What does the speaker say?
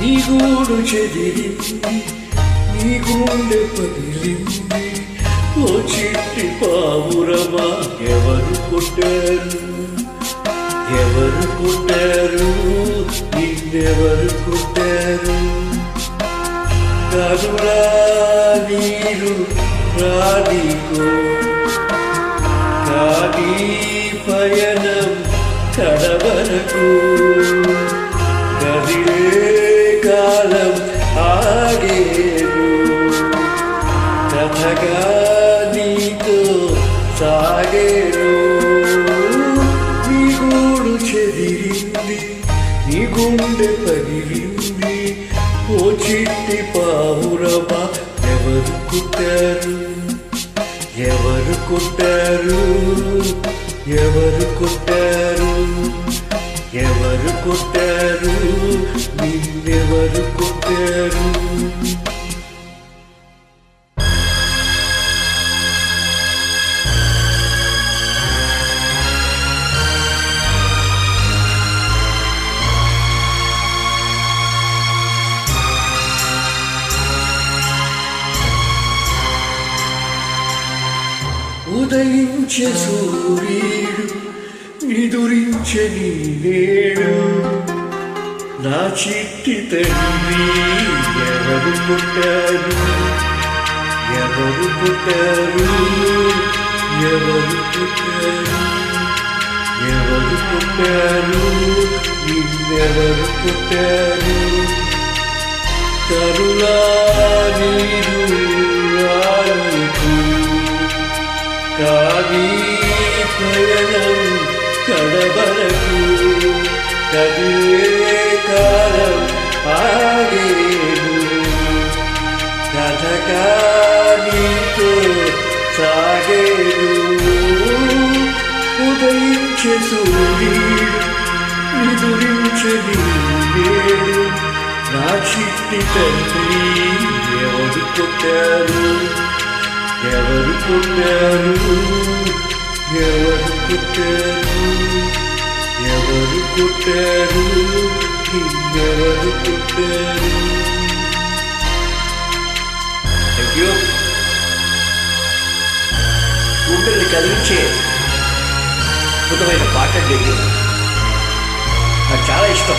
నీ గూడు చెదిరింది నీ గుండె పగిలింది ఓ చిట్టి పావురమా ఎవరు కొట్టారు? ఎవరు కొట్టారు? నిన్నెవరు కొట్టారు? కరుణా నీరు రాణికో కానీ పయనం కడవరకు. కదిలే కాలం ఆగేను కథగా నీతో సాగేను నీ గూడు చెదిరింది నీ గుండె పగిలింది ఓ చిట్టి పావురమా ఎవరు కుట్టారు ఎవరు కుట్టారు ఎవరు కుట్టారు ఎవరు కుట్టారు ఉదయించే సూర్యుడు నిదురించే నీ నేడు నా చిట్టి తండ్రి ఎవరు పుట్టారు? ఎవరు పుట్టారు? ఎవరు పుట్టారు? ఎవరు పుట్టారు? నిన్నెవరు పుట్టారు? కరుణా శరణం కడవరకు కదిలే కాలం ఆగేను కథగా నీతో సాగేను ఉదయించే సూర్యుడు నిదురించే నీడు నా చిట్టి తండ్రి ఎవరు కొట్టారు ఎవరు కొట్టారు ఎవరు కుట్టారు ఎవరు కుట్టారు ఎవరు కుట్టారు గుండెల్ని కదిలించే అద్భుతమైన పాట అండి నాకు చాలా ఇష్టం